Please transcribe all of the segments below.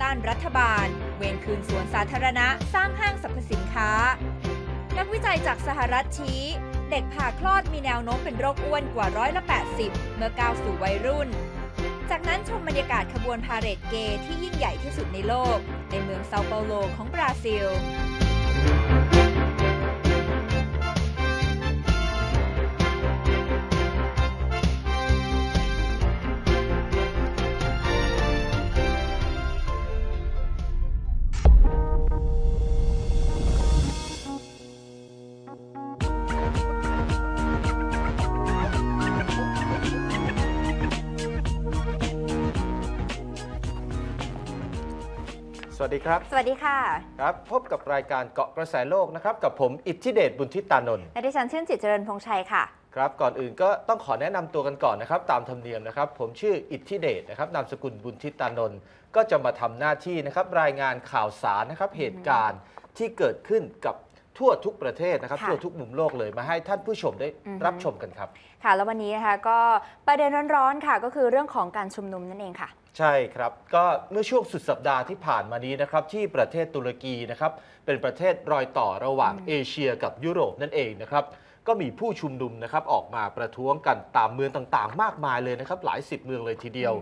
ต้านรัฐบาล เวรคืนสวนสาธารณะสร้างห้างสรรพสินค้า นักวิจัยจากสหรัฐชี้ เด็กผ่าคลอดมีแนวโน้มเป็นโรคอ้วนกว่าร้อยละ80 เมื่อก้าวสู่วัยรุ่น จากนั้นชมบรรยากาศขบวนพาเหรดเกย์ที่ยิ่งใหญ่ที่สุดในโลก ในเมืองเซาเปาโลของบราซิล สวัสดีครับ สวัสดีค่ะ ครับ พบกับรายการเกาะกระแสโลกนะครับ กับผมอิทธิเดชบุญทิตานนท์และดิฉันชื่นจิตเจริญพงษ์ชัยค่ะ ครับ ก่อนอื่นก็ต้องขอแนะนำตัวกันก่อนนะครับ ตามธรรมเนียมนะครับ ผมชื่ออิทธิเดชนะครับ นามสกุลบุญทิตานนท์ก็จะมาทำหน้าที่นะครับ รายงานข่าวสารนะครับ เหตุการณ์ที่เกิดขึ้นกับทั่วทุกประเทศนะครับค่ะทั่วทุกมุมโลกเลยมาให้ท่านผู้ชมได้อือฮึรับชมกันครับ ค่ะ แล้ววันนี้นะคะก็ประเด็นร้อนๆค่ะ ก็คือเรื่องของการชุมนุมนั่นเองค่ะ ใช่ครับ ก็เมื่อช่วงสุดสัปดาห์ที่ผ่านมานี้นะครับที่ประเทศตุรกีนะครับเป็นประเทศรอยต่อระหว่างอืมเอเชียกับยุโรปนั่นเองนะครับก็มีผู้ชุมนุมนะครับออกมาประท้วงกันตามเมืองต่างๆ มากมายเลยนะครับหลายสิบเมืองเลยทีเดียว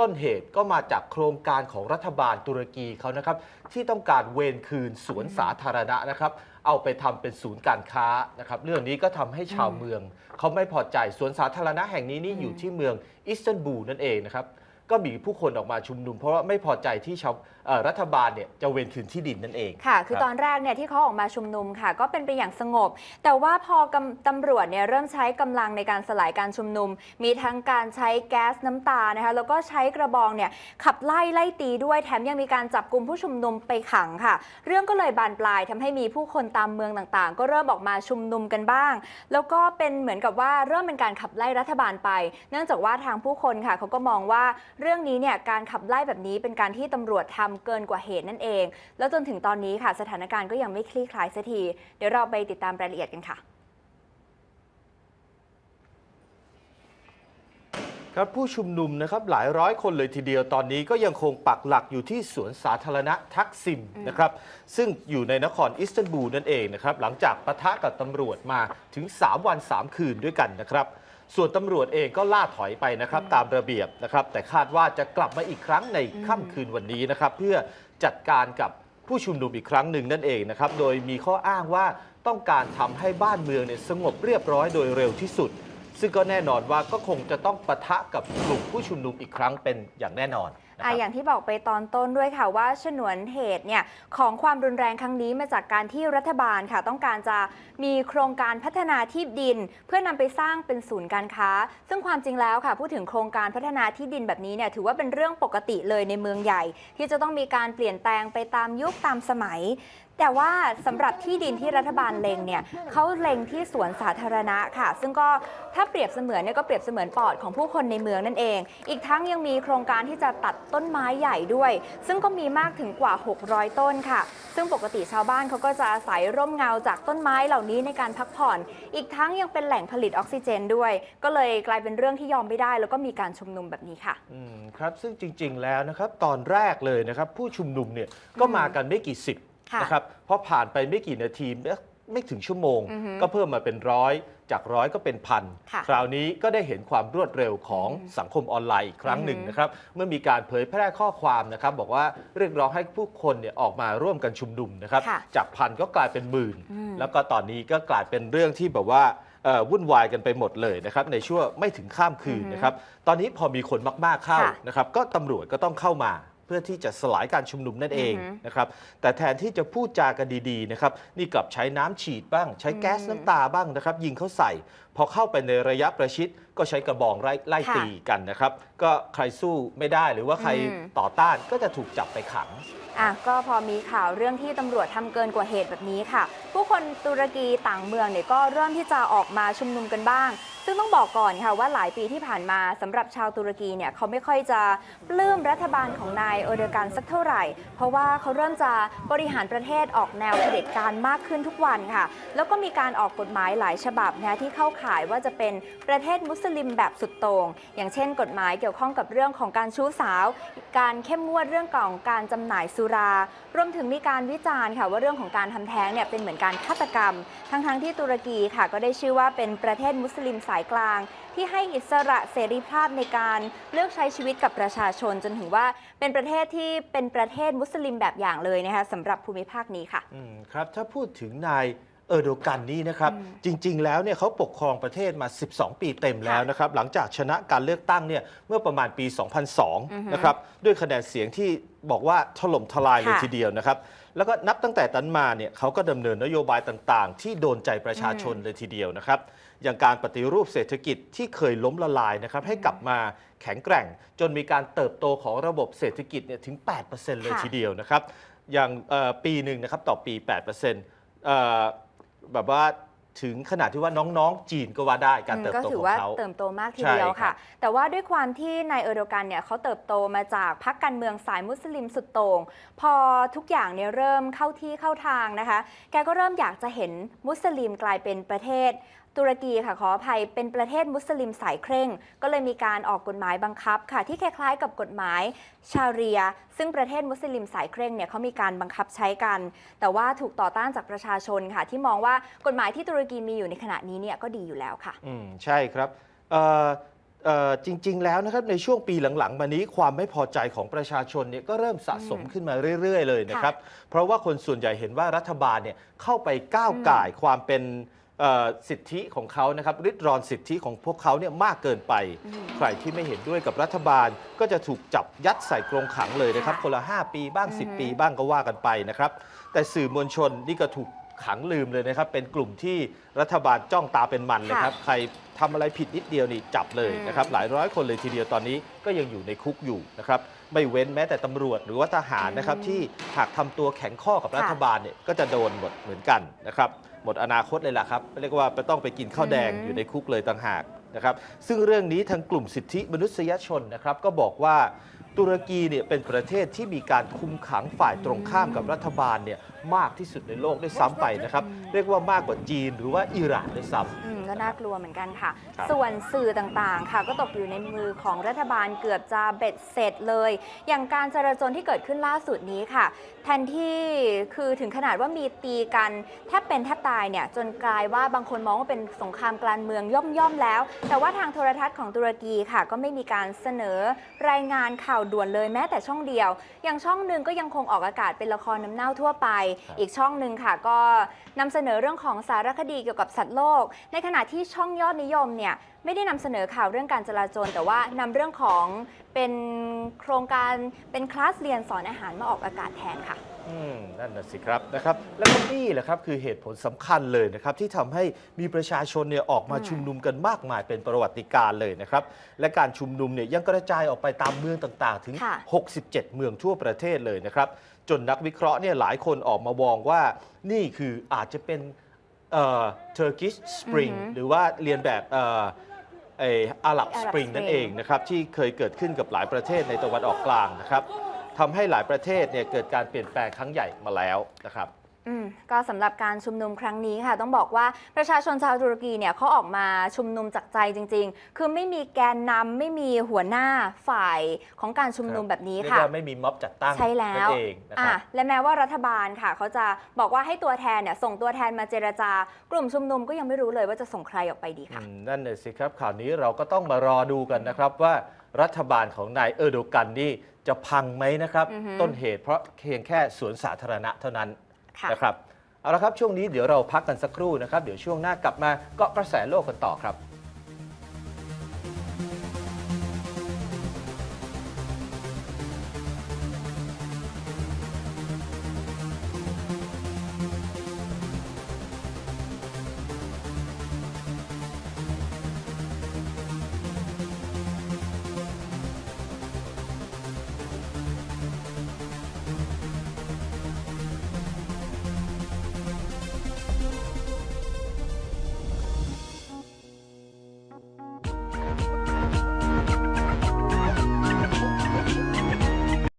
ต้นเหตุก็มาจากโครงการของรัฐบาลตุรกีเขานะครับที่ต้องการเวรคืนสวนสาธารณะนะครับเอาไปทำเป็นศูนย์การค้านะครับเรื่องนี้ก็ทำให้ชาวอืมเมืองเขาไม่พอใจสวนสาธารณะแห่งนี้นี่อืมอยู่ที่เมืองอิสตันบูลนั่นเองนะครับ ก็มีผู้คนออกมาชุมนุม เพราะว่าไม่พอใจที่ชาวเอ่อรัฐบาลเนี่ยจะเวนคืนที่ดินนั่นเองค่ะ คือรับตอนแรกเนี่ยที่เขาออกมาชุมนุมค่ะ ก็เป็นไปอย่างสงบ แต่ว่าพอกำตำรวจเนี่ยเริ่มใช้กำลังในการสลายการชุมนุม มีทั้งการใช้แก๊สน้ำตานะคะแล้วก็ใช้กระบองเนี่ยขับไล่ไล่ตีด้วยแถมยังมีการจับกลุ่มผู้ชุมนุมไปขังค่ะ เรื่องก็เลยบานปลายทำให้มีผู้คนตามเมืองต่างๆ ก็เริ่มออกมาชุมนุมกันบ้าง แล้วก็เป็นเหมือนกับว่าเริ่มเป็นการขับไล่รัฐบาลไป เนื่องจากว่าทางผู้คนค่ะเขาก็มองว่าเรื่องนี้เนี่ยการขับไล่แบบนี้เป็นการที่ตำรวจทำเกินกว่าเหตุนั่นเอง แล้วจนถึงตอนนี้ค่ะ สถานการณ์ก็ยังไม่คลี่คลายสักที เดี๋ยวเราไปติดตามรายละเอียดกันค่ะครับผู้ชุมนุมนะครับหลายร้อยคนเลยทีเดียวตอนนี้ก็ยังคงปักหลักอยู่ที่สวนสาธารณะทักซิมอืมนะครับซึ่งอยู่ในนครอิสตันบูลนั่นเองนะครับหลังจากปะทะกับตำรวจมาถึง 3 วัน 3 คืนด้วยกันนะครับ ส่วนตำรวจเองก็ล่าถอยไปนะครับตามระเบียบนะครับ แต่คาดว่าจะกลับมาอีกครั้งในค่ำคืนวันนี้นะครับ เพื่อจัดการกับผู้ชุมนุมอีกครั้งหนึ่งนั่นเองนะครับ โดยมีข้ออ้างว่าต้องการทำให้บ้านเมืองเนี่ยสงบเรียบร้อยโดยเร็วที่สุด ซึ่งก็แน่นอนว่าก็คงจะต้องปะทะกับกลุ่มผู้ชุมนุมอีกครั้งเป็นอย่างแน่นอนนะคอะอย่างที่บอกไปตอนต้นด้วยค่ะว่าฉนวนเหตุเนี่ยของความรุนแรงครั้งนี้มาจากการที่รัฐบาลค่ะ ต้องการจะมีโครงการพัฒนาที่ดิน เพื่อนำไปสร้างเป็นศูนย์การค้า ซึ่งความจริงแล้วค่ะพูดถึงโครงการพัฒนาที่ดินแบบนี้เนี่ยถือว่าเป็นเรื่องปกติเลยในเมืองใหญ่ ที่จะต้องมีการเปลี่ยนแปลงไปตามยุคตามสมัยแต่ว่าสำหรับที่ดินที่รัฐบาลเล็งเนี่ยเขาเล็งที่สวนสาธารณะค่ะ ซึ่งก็ถ้าเปรียบเสมือนเนี่ยก็เปรียบเสมือนปอดของผู้คนในเมืองนั่นเอง อีกทั้งยังมีโครงการที่จะตัดต้นไม้ใหญ่ด้วย ซึ่งก็มีมากถึงกว่า 600 ต้นค่ะ ซึ่งปกติชาวบ้านเขาก็จะอาศัยร่มเงาจากต้นไม้เหล่านี้ในการพักผ่อน อีกทั้งยังเป็นแหล่งผลิตออกซิเจนด้วย ก็เลยกลายเป็นเรื่องที่ยอมไม่ได้ แล้วก็มีการชุมนุมแบบนี้ค่ะอืมครับซึ่งจริง ๆ แล้วนะครับตอนแรกเลยนะครับผู้ชุมนุมเนี่ยก็มากันไม่กี่สิบค่ะนะครับพอผ่านไปไม่กี่นาที ไม่ไม่ถึงชั่วโมง อือฮึก็เพิ่มมาเป็นร้อยจากร้อยก็เป็นพันค่ะคราวนี้ก็ได้เห็นความรวดเร็วของสังคมออนไลน์อีกครั้งหนึ่งอือฮึ นะครับเมื่อมีการเผยแพร่ข้อความนะครับ บอกว่าเรียกร้องให้ผู้คนเนี่ยออกมาร่วมกันชุมนุมนะครับ ค่ะจากพันก็กลายเป็นหมื่น อืม แล้วก็ตอนนี้ก็กลายเป็นเรื่องที่แบบว่าเอ่อวุ่นวายกันไปหมดเลยนะครับในช่วงไม่ถึงข้ามคืนอือฮึนะครับ ตอนนี้พอมีคนมากๆเข้าค่ะ นะครับ ก็ตำรวจก็ต้องเข้ามา เพื่อที่จะสลายการชุมนุมนั่นเองอือฮึนะครับแต่แทนที่จะพูดจากันดีๆนะครับนี่กลับใช้น้ำฉีดบ้าง ใช้แก๊สอืมน้ำตาบ้างนะครับยิงเขาใส่ พอเข้าไปในระยะประชิดก็ใช้กระบองไล่ไล่ค่ะตีกันนะครับ ก็ใครสู้ไม่ได้หรือว่าใครอืม ต่อต้านก็จะถูกจับไปขัง อะก็พอมีข่าวเรื่องที่ตำรวจทำเกินกว่าเหตุแบบนี้ค่ะ ผู้คนตุรกีต่างเมืองเนี่ยก็เริ่มที่จะออกมาชุมนุมกันบ้าง ซึ่งต้องบอกก่อนค่ะว่าหลายปีที่ผ่านมาสำหรับชาวตุรกีเนี่ยเขาไม่ค่อยจะปลื้มรัฐบาลของนายเออร์โดกันสักเท่าไหร่ เพราะว่าเขาเริ่มจะบริหารประเทศออกแนวเผด็จการมากขึ้นทุกวันค่ะ แล้วก็มีการออกกฎหมายหลายฉบับนะที่เข้าข่ายว่าจะเป็นประเทศมุสลิมแบบสุดโต่งอย่างเช่น กฎหมายเกี่ยวข้องกับเรื่องของการชู้สาว การเข้มงวดเรื่องของการจำหน่ายสุรารวมถึงมีการวิจารณ์ค่ะว่าเรื่องของการทำแท้งเนี่ยเป็นเหมือนการฆาตกรรม ทั้งๆที่ตุรกีค่ะก็ได้ชื่อว่าเป็นประเทศมุสลิมสายกลาง ที่ให้อิสระเสรีภาพในการเลือกใช้ชีวิตกับประชาชนจนถึงว่าเป็นประเทศที่เป็นประเทศมุสลิมแบบอย่างเลยนะคะสำหรับภูมิภาคนี้ค่ะครับถ้าพูดถึงนาย เออร์โดกันนี่นะครับอืมจริง ๆ แล้วเนี่ยเขาปกครองประเทศมา 12 ปีเต็มแล้วนะครับ หลังจากชนะการเลือกตั้งเนี่ยเมื่อประมาณปีอือฮึ2002 นะครับด้วยคะแนนเสียงที่บอกว่าถล่มทลายเลยค่ะทีเดียวนะครับ แล้วก็นับตั้งแต่นั้นมาเนี่ยเขาก็ดำเนินนโยบายต่างๆ ที่โดนใจประชาชนเลยทีเดียวนะครับ อย่างการปฏิรูปเศรษฐกิจที่เคยล้มละลายนะครับ ให้กลับมาแข็งแกร่ง จนมีการเติบโตของระบบเศรษฐกิจเนี่ยถึง 8%เลยค่ะทีเดียวนะครับ อย่างเอ่อปีหนึ่งนะครับต่อปี 8%เอ่อ แบบว่าถึงขนาดที่ว่าน้องๆ จีนก็ว่าได้การเติบก็โตถืขอองว่าเขาเติบโตมากทีใช่เดียวครัค่ะบแต่ว่าด้วยความที่นายเออร์โดกันเนี่ยเขาเติบโตมาจากพรรคการเมืองสายมุสลิมสุดโต่งพอทุกอย่างเนี่ยเริ่มเข้าที่เข้าทางนะคะ แกก็เริ่มอยากจะเห็นมุสลิมกลายเป็นประเทศ ตุรกีค่ะขออภัยเป็นประเทศมุสลิมสายเคร่ง ก็เลยมีการออกกฎหมายบังคับค่ะ ที่คล้ายๆ กับกฎหมายชาเรีย ซึ่งประเทศมุสลิมสายเคร่งเนี่ยเขามีการบังคับใช้กัน แต่ว่าถูกต่อต้านจากประชาชนค่ะ ที่มองว่ากฎหมายที่ตุรกีมีอยู่ในขณะนี้เนี่ยก็ดีอยู่แล้วค่ะอืมใช่ครับเอ่อเอ่อจริง ๆ แล้วนะครับในช่วงปีหลัง ๆ มานี้ความไม่พอใจของประชาชนเนี่ยก็เริ่มสะสมอืมขึ้นมาเรื่อย ๆ เลยนะครับ เพราะว่าคนส่วนใหญ่เห็นว่ารัฐบาลเนี่ยเข้าไปก้าวก่ายความเป็นเอ่อ สิทธิของเขานะครับริดรอนสิทธิของพวกเขาเนี่ยมากเกินไปอืมใครที่ไม่เห็นด้วยกับรัฐบาล ก็จะถูกจับยัดใส่กรงขังเลยนะครับค่ะคนละ 5 ปีบ้างอือฮึ10 ปีบ้างก็ว่ากันไปนะครับ แต่สื่อมวลชนนี่ก็ถูก ขังลืมเลยนะครับ เป็นกลุ่มที่รัฐบาลจ้องตาเป็นมันเลยครับ ใครทำอะไรผิดนิดเดียวนี่จับเลยอืมนะครับ หลายร้อยคนเลยทีเดียวตอนนี้ก็ยังอยู่ในคุกอยู่นะครับ ไม่เว้นแม้แต่ตำรวจหรือว่าทหารนะครับที่หากทำตัวแข็งข้อกับรัฐบาลเนี่ยก็จะโดนหมดเหมือนกันนะครับ หมดอนาคตเลยล่ะครับเรียกว่าไปต้องไปกินข้าวแดงอืมอยู่ในคุกเลยต่างหากนะครับ ซึ่งเรื่องนี้ทางกลุ่มสิทธิมนุษยชนนะครับ ก็บอกว่า ตุรกีเนี่ยเป็นประเทศที่มีการคุมขังฝ่ายตรงข้ามกับรัฐบาลเนี่ยมากที่สุดในโลกด้วยซ้ำไปนะครับ เรียกว่ามากกว่าจีนหรือว่าอิหร่านด้วยซ้ำ อืมก็น่ากลัวเหมือนกันค่ะ ครับส่วนสื่อต่างๆ ค่ะ ก็ตกอยู่ในมือของรัฐบาลเกือบจะเบ็ดเสร็จเลย อย่างการจราจรที่เกิดขึ้นล่าสุดนี้ค่ะ แทนที่คือถึงขนาดว่ามีตีกันแทบเป็นแทบตายเนี่ย จนกลายว่าบางคนมองว่าเป็นสงครามกลางเมืองย่อมๆแล้ว แต่ว่าทางโทรทัศน์ของตุรกีค่ะ ก็ไม่มีการเสนอรายงานข่าวด่วนเลยแม้แต่ช่องเดียว อย่างช่องหนึ่งก็ยังคงออกอากาศเป็นละครน้ำเน่าทั่วไปครับอีกช่องหนึ่งค่ะ ก็นำเสนอเรื่องของสารคดีเกี่ยวกับสัตว์โลก ในขณะที่ช่องยอดนิยมเนี่ย ไม่ได้นำเสนอข่าวเรื่องการจราจร แต่ว่านำเรื่องของเป็นโครงการเป็นคลาสเรียนสอนอาหารมาออกอากาศแทนค่ะ อืมนั่นน่ะสิครับนะครับแล้วก็นี่แหละครับคือเหตุผลสำคัญเลยนะครับที่ทำให้มีประชาชนเนี่ยออกมาอืมชุมนุมกันมากมายเป็นประวัติการณ์เลยนะครับและการชุมนุมเนี่ยยังกระจายออกไปตามเมืองต่างๆ ถึง ค่ะ 67 เมืองทั่วประเทศเลยนะครับ จนนักวิเคราะห์เนี่ยหลายคนออกมามองว่านี่คืออาจจะเป็นเอ่อ Turkish Spring อือหือหรือว่าเรียนแบบเอ่อ ไออาหรับ Arab สปริงนั่น Spring เองนะครับที่เคยเกิดขึ้นกับหลายประเทศในตะวันออกกลางนะครับทำให้หลายประเทศเนี่ยเกิดการเปลี่ยนแปลงครั้งใหญ่มาแล้วนะครับอืม ก็สำหรับการชุมนุมครั้งนี้ค่ะ ต้องบอกว่าประชาชนชาวตุรกีเนี่ยเขาออกมาชุมนุมจากใจจริง ๆ คือไม่มีแกนนำไม่มีหัวหน้าฝ่ายของการชุมนุมแบบนี้เรียกค่ะว่าไม่มีม็อบจัดตั้งใช่แล้วนั่นเองนะคอะรับและแม้ว่ารัฐบาลค่ะเขาจะบอกว่าให้ตัวแทนเนี่ยส่งตัวแทนมาเจรจากลุ่มชุมนุมก็ยังไม่รู้เลยว่าจะส่งใครออกไปดีค่ะอืมนั่นเลยสิครับข่าวนี้เราก็ต้องมารอดูกันนะครับว่ารัฐบาลของนายเออร์โดกันนี่จะพังไหมนะครับอือฮึต้นเหตุเพราะเพียงแค่สวนสาธารณะเท่านั้นค่ะ นะครับเอาละครับช่วงนี้เดี๋ยวเราพักกันสักครู่นะครับเดี๋ยวช่วงหน้ากลับมาเกาะกระแสโลกกันต่อครับ